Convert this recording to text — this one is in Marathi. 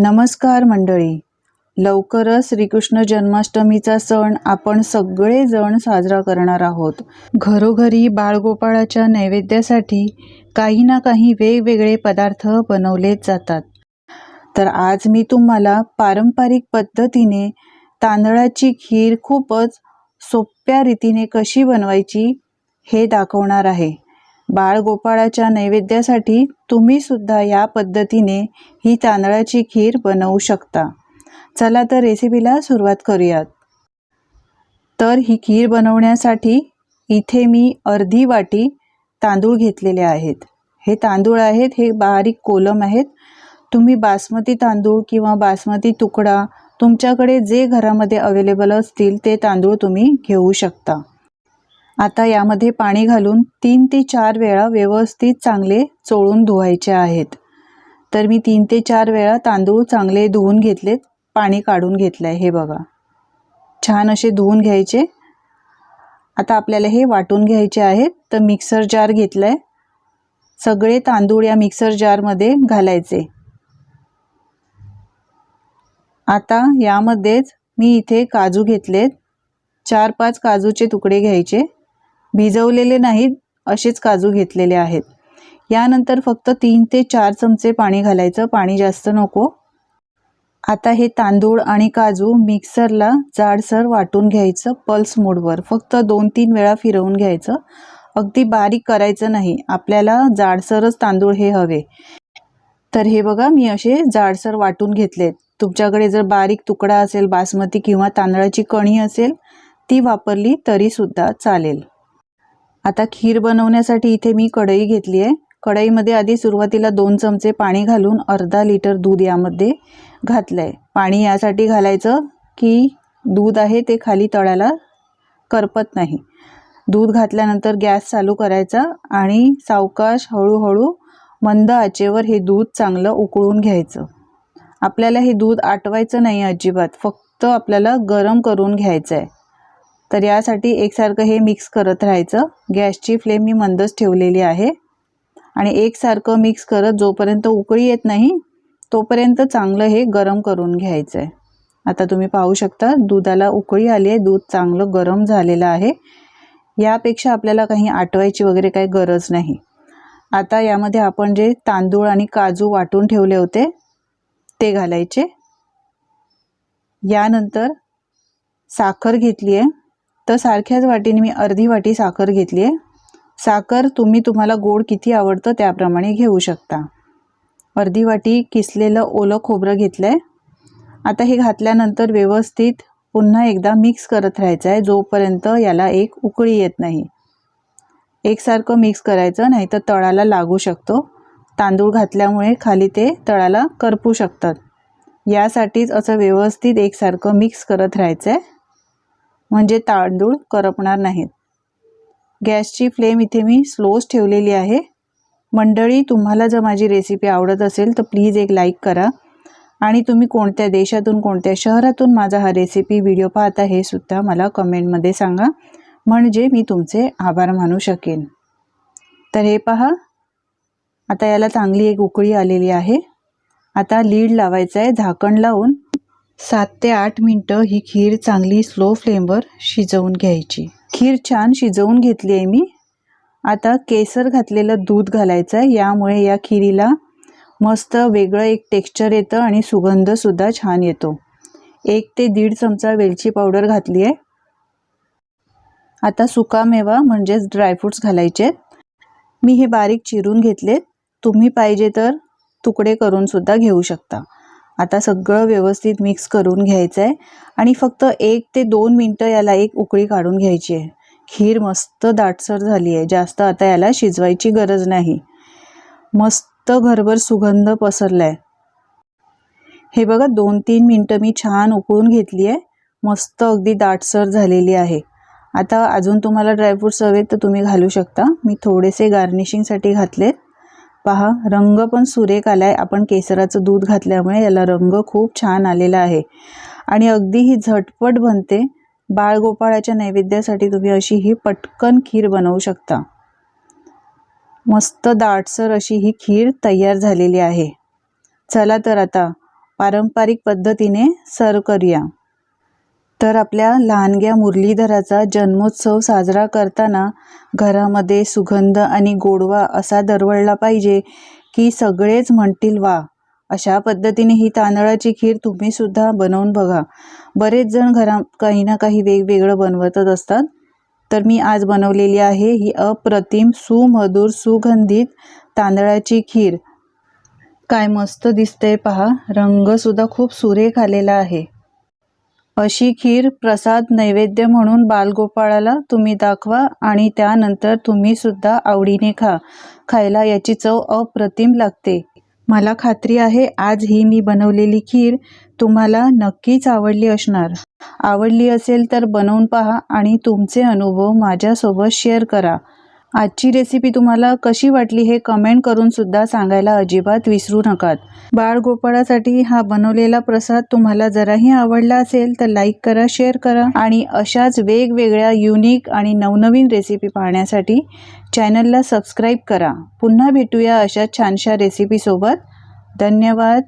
नमस्कार मंडळी. लवकरच श्रीकृष्ण जन्माष्टमीचा सण आपण सगळेजण साजरा करणार आहोत. घरोघरी बाळगोपाळाच्या नैवेद्यासाठी काही ना काही वेगवेगळे पदार्थ बनवलेच जातात. तर आज मी तुम्हाला पारंपरिक पद्धतीने तांदळाची खीर खूपच सोप्या रीतीने कशी बनवायची हे दाखवणार आहे. बाळगोपाळाच्या नैवेद्यासाठी तुम्ही सुद्धा या पद्धतीने ही तांदळाची खीर बनवू शकता. चला तर रेसिपीला सुरुवात करूयात. तर ही खीर बनवण्यासाठी इथे मी अर्धी वाटी तांदूळ घेतलेले आहेत. हे तांदूळ आहेत हे बारीक कोलम आहेत. तुम्ही बासमती तांदूळ किंवा बासमती तुकडा तुमच्याकडे जे घरामध्ये अवेलेबल असतील ते तांदूळ तुम्ही घेऊ शकता. आता यामध्ये पाणी घालून तीन ते चार वेळा व्यवस्थित चांगले चोळून धुवायचे आहेत. तर मी तीन ते चार वेळा तांदूळ चांगले धुवून घेतलेत पाणी काढून घेतलं आहे हे बघा. छान असे धुवून घ्यायचे. आता आपल्याला हे वाटून घ्यायचे आहेत तर मिक्सर जार घेतला आहे सगळे तांदूळ या मिक्सर जारमध्ये घालायचे. आता यामध्येच मी इथे काजू घेतलेत. चार पाच काजूचे तुकडे घ्यायचे. भिजवलेले नाहीत असेच काजू घेतलेले आहेत. यानंतर फक्त तीन ते चार चमचे पाणी घालायचं. पाणी जास्त नको. आता हे तांदूळ आणि काजू मिक्सरला जाडसर वाटून घ्यायचं पल्स मोडवर. फक्त दोन तीन वेळा फिरवून घ्यायचं. अगदी बारीक करायचं नाही. आपल्याला जाडसरच तांदूळ हे हवे. तर हे बघा मी असे जाडसर वाटून घेतलेत. तुमच्याकडे जर बारीक तुकडा असेल बासमती किंवा तांदळाची कणी असेल ती वापरली तरीसुद्धा चालेल. आता खीर बनवण्यासाठी इथे मी कढई घेतली आहे. कढईमध्ये आधी सुरुवातीला दोन चमचे पाणी घालून अर्धा लिटर दूध यामध्ये घातलं आहे पाणी यासाठी घालायचं की दूध आहे ते खाली तळाला करपत नाही. दूध घातल्यानंतर गॅस चालू करायचा आणि सावकाश हळूहळू मंद आचेवर हे दूध चांगलं उकळून घ्यायचं. आपल्याला हे दूध आटवायचं नाही अजिबात. फक्त आपल्याला गरम करून घ्यायचं आहे तर यासाठी एकसारखं हे मिक्स करत राहायचं. गॅसची फ्लेम मी मंदच ठेवलेली आहे. आणि एकसारखं मिक्स करत जोपर्यंत उकळी येत नाही तोपर्यंत चांगलं हे गरम करून घ्यायचं आहे आता तुम्ही पाहू शकता दुधाला उकळी आली आहे दूध चांगलं गरम झालेलं आहे. यापेक्षा आपल्याला काही आटवायची वगैरे काही गरज नाही. आता यामध्ये आपण जे तांदूळ आणि काजू वाटून ठेवले होते ते घालायचे. यानंतर साखर घेतली आहे. तर सारख्याच वाटीने मी अर्धी वाटी साखर घेतली आहे. साखर तुम्ही तुम्हाला गोड किती आवडतं त्याप्रमाणे घेऊ शकता. अर्धी वाटी किसलेलं ओलं खोबरं घेतलं आहे आता हे घातल्यानंतर व्यवस्थित पुन्हा एकदा मिक्स करत राहायचं आहे जोपर्यंत याला एक उकळी येत नाही. एकसारखं मिक्स करायचं नाही तर तळाला लागू शकतो. तांदूळ घातल्यामुळे खाली ते तळाला करपू शकतात. यासाठीच असं व्यवस्थित एकसारखं मिक्स करत राहायचं आहे म्हणजे तांदूळ करपणार नाहीत. गॅसची फ्लेम इथे मी स्लोच ठेवलेली आहे. मंडळी तुम्हाला जर माझी रेसिपी आवडत असेल तर प्लीज एक लाईक करा. आणि तुम्ही कोणत्या देशातून कोणत्या शहरातून माझा हा रेसिपी व्हिडिओ पाहता हे सुद्धा मला कमेंटमध्ये सांगा. म्हणजे मी तुमचे आभार मानू शकेन. तर हे पहा. आता याला चांगली एक उकळी आलेली आहे. आता लीड लावायचं आहे झाकण लावून. सात ते आठ मिनटं ही खीर चांगली स्लो फ्लेमवर शिजवून घ्यायची. खीर छान शिजवून घेतली आहे मी. आता केसर घातलेलं दूध घालायचं आहे यामुळे या खिरीला मस्त वेगळं एक टेक्स्चर येतं आणि सुगंधसुद्धा छान येतो. एक ते दीड चमचा वेलची पावडर घातली आहे. आता सुकामेवा म्हणजेच ड्रायफ्रूट्स घालायचे आहेत. मी हे बारीक चिरून घेतलेत. तुम्ही पाहिजे तर तुकडे करून सुद्धा घेऊ शकता. आता सगळं व्यवस्थित मिक्स करून घ्यायचं आहे आणि फक्त एक ते दोन मिनटं याला एक उकळी काढून घ्यायची आहे. खीर मस्त दाटसर झाली आहे जास्त आता याला शिजवायची गरज नाही. मस्त घरभर सुगंध पसरला आहे हे बघा दोन तीन मिनटं मी छान उकळून घेतली आहे मस्त अगदी दाटसर झालेली आहे. आता अजून तुम्हाला ड्रायफ्रूट्स हवेत तर तुम्ही घालू शकता. मी थोडेसे गार्निशिंगसाठी घातलेत. पहा रंग पण सुरेख आला आहे आपण केसराचं दूध घातल्यामुळे याला रंग खूप छान आलेला आहे. आणि अगदी ही झटपट बनते. बाळगोपाळाच्या नैवेद्यासाठी तुम्ही अशी ही पटकन खीर बनवू शकता. मस्त दाटसर अशी ही खीर तयार झालेली आहे. चला तर आता पारंपरिक पद्धतीने सर्व करूया. तर आपल्या लहानग्या मुरलीधराचा जन्मोत्सव साजरा करताना घरामध्ये सुगंध आणि गोडवा असा दरवळला पाहिजे की सगळेच म्हणतील वा अशा पद्धतीने ही तांदळाची खीर तुम्ही सुद्धा बनवून बघा. बरेच जण घरा काही ना काही वेगवेगळं बनवतच असतात. तर मी आज बनवलेली आहे ही अप्रतिम सुमधुर सुगंधित तांदळाची खीर. काय मस्त दिसतंय पहा. रंगसुद्धा खूप सुरेख आलेला आहे. अशी खीर प्रसाद नैवेद्य म्हणून बालगोपाळाला तुम्ही दाखवा आणि त्यानंतर तुम्ही सुद्धा आवडीने खा. खायला याची चव अप्रतिम लागते. मला खात्री आहे आज ही मी बनवलेली खीर तुम्हाला नक्कीच आवडली असणार. आवडली असेल तर बनवून पहा आणि तुमचे अनुभव माझ्यासोबत शेअर करा. आजची रेसिपी तुम्हाला कशी वाटली हे कमेंट करून सुद्धा सांगायला अजिबात विसरू नका बाळ गोपाळासाठी हा बनवलेला प्रसाद तुम्हाला जराही आवडला असेल तर लाईक करा शेअर करा आणि अशाच वेगवेगळ्या युनिक आणि नवनवीन रेसिपी पाहण्यासाठी चॅनलला सबस्क्राईब करा. पुन्हा भेटूया अशा छानशा रेसिपीसोबत धन्यवाद.